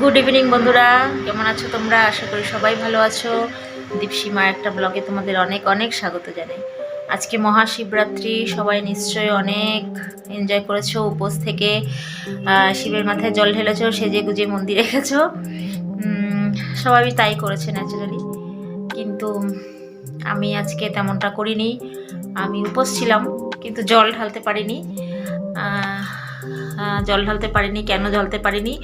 Good evening বন্ধুরা। কেমন আছো তোমরা? আশা করি সবাই ভালো আছো। দীপসীমা একটা ব্লগে তোমাদের অনেক অনেক স্বাগত জানাই। আজকে মহাশিবরাত্রি, সবাই নিশ্চয়ই অনেক এনজয় করেছ, উপোস থেকে শিবের মাথায় জল ঢেলেছো, সেজে গুজে মন্দিরে গেছো। সবাই তাই করেছে ন্যাচারালি কিন্তু আমি আজকে তেমনটা করিনি। আমি উপোস ছিলাম, কিন্তু জল ঢালতে পারিনি। জল ঢালতে পারিনি, কেন ঢালতে পারিনি,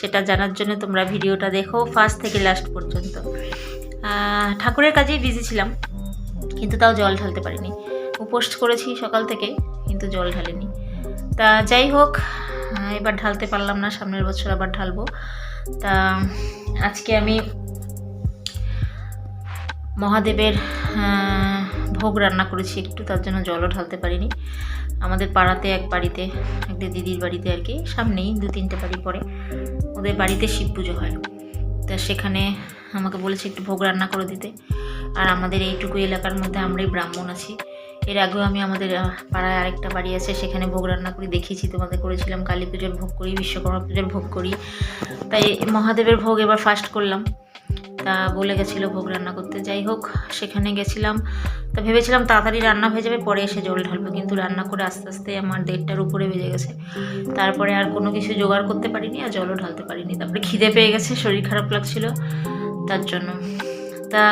সেটা জানার জন্য তোমরা ভিডিওটা দেখো ফার্স্ট থেকে লাস্ট পর্যন্ত। ঠাকুরের কাজেই বিজি ছিলাম, কিন্তু তাও জল ঢালতে পারিনি। উপোস করেছি সকাল থেকে, কিন্তু জল ঢালিনি। তা যাই হোক এবার ঢালতে পারলাম না, সামনের বছর আবার ঢালবো। তা আজকে আমি মহাদেবের ভোগ রান্না করেছি, একটু তার জন্য জলও ঢালতে পারিনি। আমাদের পাড়াতে এক বাড়িতে একটা দিদির বাড়িতে আর কি, সামনেই দু তিনটে বাড়ি পরে ওদের বাড়িতে শিব পুজো হয়। তা সেখানে আমাকে বলেছে একটু ভোগ রান্না করে দিতে। আর আমাদের এইটুকু এলাকার মধ্যে আমরাই ব্রাহ্মণ আছি। এর আগেও আমি আমাদের পাড়ায় আরেকটা বাড়ি আছে, সেখানে ভোগ রান্না করি, দেখিয়েছি তোমাদের, করেছিলাম। কালী পুজোর ভোগ করি, বিশ্বকর্মা পুজোর ভোগ করি। তাই মহাদেবের ভোগ এবার ফার্স্ট করলাম। তা বলে গেছিল ভোগ রান্না করতে। যাই হোক, সেখানে গেছিলাম। তা ভেবেছিলাম তাড়াতাড়ি রান্না হয়ে যাবে, পরে এসে জল ঢালবো। কিন্তু রান্না করে আস্তে আস্তে আমার দেড়টার উপরে বেজে গেছে। তারপরে আর কোনো কিছু জোগাড় করতে পারিনি আর জলও ঢালতে পারিনি। তারপরে খিদে পেয়ে গেছে, শরীর খারাপ লাগছিল তার জন্য। তা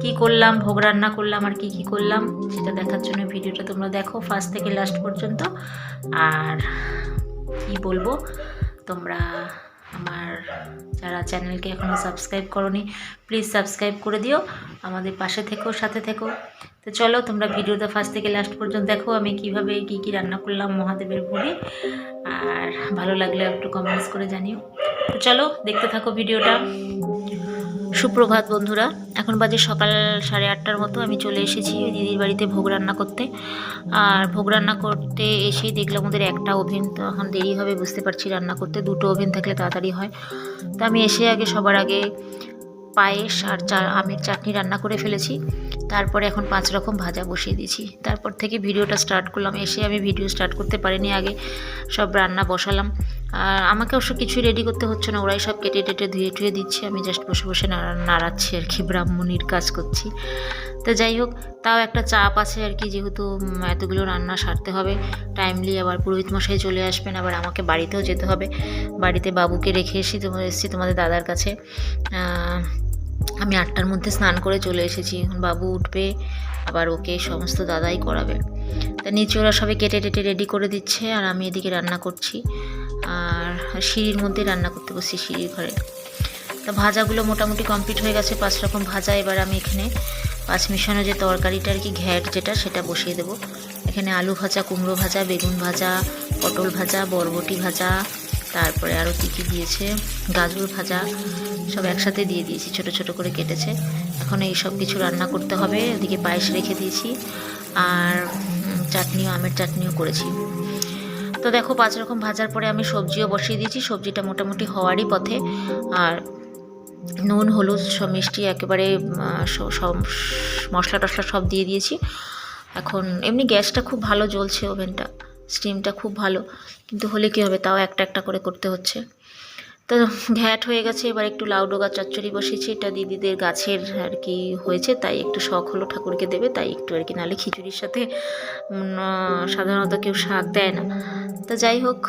কি করলাম, ভোগ রান্না করলাম আর কি কি করলাম, সেটা দেখার জন্য ভিডিওটা তোমরা দেখো ফার্স্ট থেকে লাস্ট পর্যন্ত। আর কি বলব, তোমরা আমার যারা চ্যানেলকে এখনও সাবস্ক্রাইব করনি প্লিজ সাবস্ক্রাইব করে দিও। আমাদের পাশে থেকো, সাথে থেকো। তো চলো, তোমরা ভিডিওটা ফার্স্ট থেকে লাস্ট পর্যন্ত দেখো, আমি কীভাবে কি কি রান্না করলাম মহাদেবের ভুলে আর ভালো লাগলে একটু কমেন্টস করে জানিও। চলো, দেখতে থাকো ভিডিওটা। সুপ্রভাত বন্ধুরা, এখন বাজে সকাল সাড়ে আটটার মতো। আমি চলে এসেছি দিদির বাড়িতে ভোগ রান্না করতে। আর ভোগ রান্না করতে এসেই দেখলাম ওদের একটা ওভেন, তো এখন দেরি হবে, বুঝতে পারছি রান্না করতে। দুটো ওভেন থাকলে তাড়াতাড়ি হয়। তো আমি এসে আগে সবার আগে পায়েস আর চা, আমের চাটনি রান্না করে ফেলেছি। তারপরে এখন পাঁচ রকম ভাজা বসিয়ে দিয়েছি। তারপর থেকে ভিডিওটা স্টার্ট করলাম। এসে আমি ভিডিও স্টার্ট করতে পারিনি আগে। সব রান্না বসালাম। আর আমাকে অবশ্য কিছুই রেডি করতে হচ্ছে না। ওরাই সব কেটে টেটে ধুয়ে টুয়ে দিচ্ছে। আমি জাস্ট বসে বসে নাড়া- নাড়াচ্ছি আর কি ব্রাহ্মণীর কাজ করছি। তো যাই হোক, তাও একটা চাপ আছে আর কি যেহেতু এতগুলো রান্না সারতে হবে। টাইমলি আবার পুরোহিত মশাই চলে আসবেন। আবার আমাকে বাড়িতেও যেতে হবে। বাড়িতে বাবুকে রেখে এসেছি তোমার এসেছি তোমাদের দাদার কাছে। আমি আটটার মধ্যে স্নান করে চলে এসেছি। বাবু উঠবে, আবার ওকে সমস্ত দাদাই করাবে। তা নিচে ওরা সবাই কেটে টেটে রেডি করে দিচ্ছে, আর আমি এদিকে রান্না করছি। আর সিঁড়ির মধ্যে রান্না করতে বসছি সিঁড়ির ঘরে। তা ভাজাগুলো মোটামুটি কমপ্লিট হয়ে গেছে, পাঁচ রকম ভাজা। এবার আমি এখানে পাঁচ মিশানো যে তরকারিটা আর কি, ঘ্যাট যেটা, সেটা বসিয়ে দেবো। এখানে আলু ভাজা, কুমড়ো ভাজা, বেগুন ভাজা, পটল ভাজা, বরবটি ভাজা তারপরে আরও কী কী দিয়েছে? গাজর ভাজা সব একসাথে দিয়ে দিয়েছি, ছোট ছোট করে কেটেছে। এখন এই সব কিছু রান্না করতে হবে, ওদিকে পায়েস রেখে দিয়েছি আর চাটনিও, আমের চাটনিও করেছি। তো দেখো, পাঁচ রকম ভাজার পরে আমি সবজিও বসিয়ে দিয়েছি, সবজিটা মোটামুটি হওয়ারই পথে। আর নুন, হলুদ সব মিষ্টি একেবারে সব মশলা টশলা সব দিয়ে দিয়েছি। এখন এমনি গ্যাসটা খুব ভালো জ্বলছে ওভেনটা। স্টিমটা খুব ভালো। কিন্তু হলে কী হবে? তাও একটা একটা করে করতে হচ্ছে। তো ঘ্যাট হয়ে গেছে। এবার একটু লাউ ডোগা চচ্চড়ি বসিয়েছি। এটা দিদিদের গাছের আর কি হয়েছে। তাই একটু শখ হলো ঠাকুরকে দেবে। তাই একটু আর কি নাহলে খিচুড়ির সাথে সাধারণত কেউ শাক দেয় না। তা যাই হোক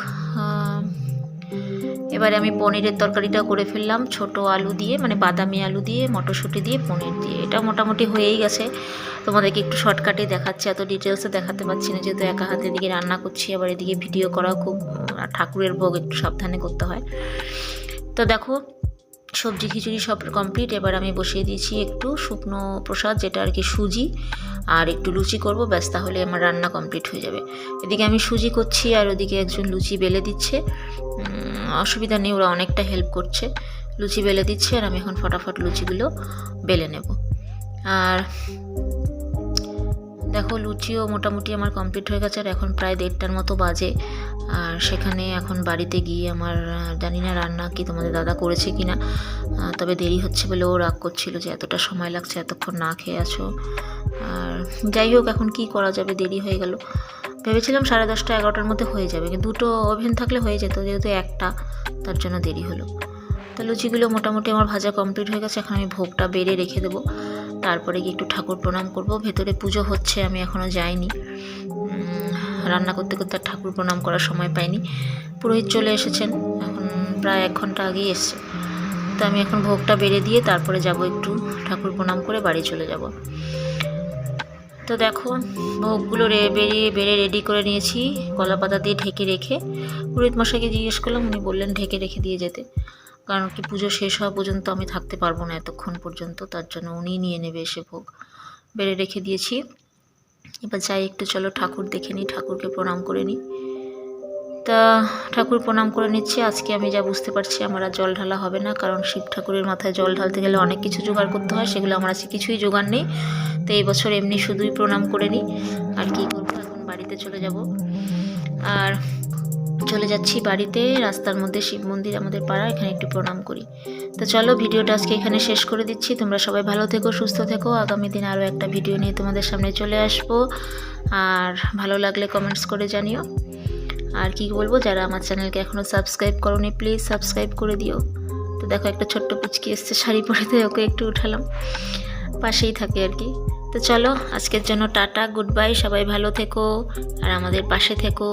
এবারে আমি পনিরের তরকারিটা করে ফেললাম, ছোট আলু দিয়ে মানে বাদামি আলু দিয়ে, মটরশুঁটি দিয়ে, পনির দিয়ে। এটা মোটামুটি হয়েই গেছে। তোমাদেরকে একটু শর্টকাটে দেখাচ্ছি, এত ডিটেলসে দেখাতে পারছি না, যেহেতু একা হাতে এদিকে রান্না করছি, আবার এদিকে ভিডিও করাও খুব ঠাকুরের ভোগ একটু সাবধানে করতে হয়। তো দেখো, সবজি খিচুড়ি সব কমপ্লিট এবার আমি বসিয়ে দিয়েছি একটু শুকনো প্রসাদ, যেটা আর কি সুজি, আর একটু লুচি করব, ব্যাস, তাহলে আমার রান্না কমপ্লিট হয়ে যাবে। এদিকে আমি সুজি করছি, আর ওদিকে একজন লুচি বেলে দিচ্ছে। অসুবিধা নেই, ওরা অনেকটা হেল্প করছে। লুচি বেলে দিচ্ছে আর আমি এখন ফটাফট লুচিগুলো বেলে নেব। আর দেখো লুচিও মোটামুটি আমার কমপ্লিট হয়ে গেছে আর এখন প্রায় দেড়টার মতো বাজে। আর সেখানে এখন বাড়িতে গিয়ে আমার জানি না রান্না কি তোমাদের দাদা করেছে কি না তবে দেরি হচ্ছে বলে ও রাগ করছিল যে এতটা সময় লাগছে, এতক্ষণ না খেয়ে আছো। আর যাই হোক, এখন কি করা যাবে? দেরি হয়ে গেল। ভেবেছিলাম সাড়ে দশটা এগারোটার মধ্যে হয়ে যাবে, কিন্তু দুটো ওভেন থাকলে হয়ে যেত, যেহেতু একটা, তার জন্য দেরি হলো। তো লুচিগুলো মোটামুটি আমার ভাজা কমপ্লিট হয়ে গেছে, এখন আমি ভোগটা বেড়ে রেখে দেবো। তারপরে গিয়ে একটু ঠাকুর প্রণাম করব, ভেতরে পুজো হচ্ছে, আমি এখনও যাইনি। রান্না করতে করতে ঠাকুর প্রণাম করার সময় পাইনি। পুরোহিত চলে এসেছেন, এখন প্রায় এক ঘণ্টা আগেই এসছে। তো আমি এখন ভোগটা বেড়ে দিয়ে তারপরে যাব একটু ঠাকুর প্রণাম করে বাড়ি চলে যাব। তো দেখো, ভোগগুলো রে বেরিয়ে বেড়ে রেডি করে নিয়েছি কলা পাতা দিয়ে ঢেকে রেখে। পুরোহিত মশাইকে জিজ্ঞেস করলাম, উনি বললেন ঢেকে রেখে দিয়ে যেতে। কারণ কি পুজো শেষ হওয়া পর্যন্ত আমি থাকতে পারব না এতক্ষণ পর্যন্ত, তার জন্য উনি নিয়ে নেবে এসে ভোগ। বেড়ে রেখে দিয়েছি। এবার যাই, একটু চলো, ঠাকুর দেখে নিই, ঠাকুরকে প্রণাম করে নিই। তা ঠাকুর প্রণাম করে নিচ্ছি। আজকে আমি যা বুঝতে পারছি আমার আর জল ঢালা হবে না, কারণ শিব ঠাকুরের মাথায় জল ঢালতে গেলে অনেক কিছু জোগাড় করতে হয়, সেগুলো আমার আছে কিছুই জোগাড় নেই। তো এই বছর এমনি শুধুই প্রণাম করে নিই। আর কি করব, এখন বাড়িতে চলে যাব। আর চলে যাচ্ছি বাড়িতে, রাস্তার মধ্যে শিব মন্দির আমাদের পাড়া, এখানে একটু প্রণাম করি। তো চলো, ভিডিওটা আজকে এখানে শেষ করে দিচ্ছি। তোমরা সবাই ভালো থেকো, সুস্থ থেকো। আগামী দিন আরও একটা ভিডিও নিয়ে তোমাদের সামনে চলে আসব। আর ভালো লাগলে কমেন্টস করে জানিও। আর কি বলব, যারা আমার চ্যানেলকে এখনও সাবস্ক্রাইব করোনি প্লিজ সাবস্ক্রাইব করে দিও। তো দেখো, একটা ছোট্ট পিচকি এসছে, শাড়ি পরে দিয়ে ওকে একটু উঠালাম। পাশেই থাকে আর কি। তো চলো, আজকের জন্য টাটা গুড বাই সবাই ভালো থেকো, আর আমাদের পাশে থেকো।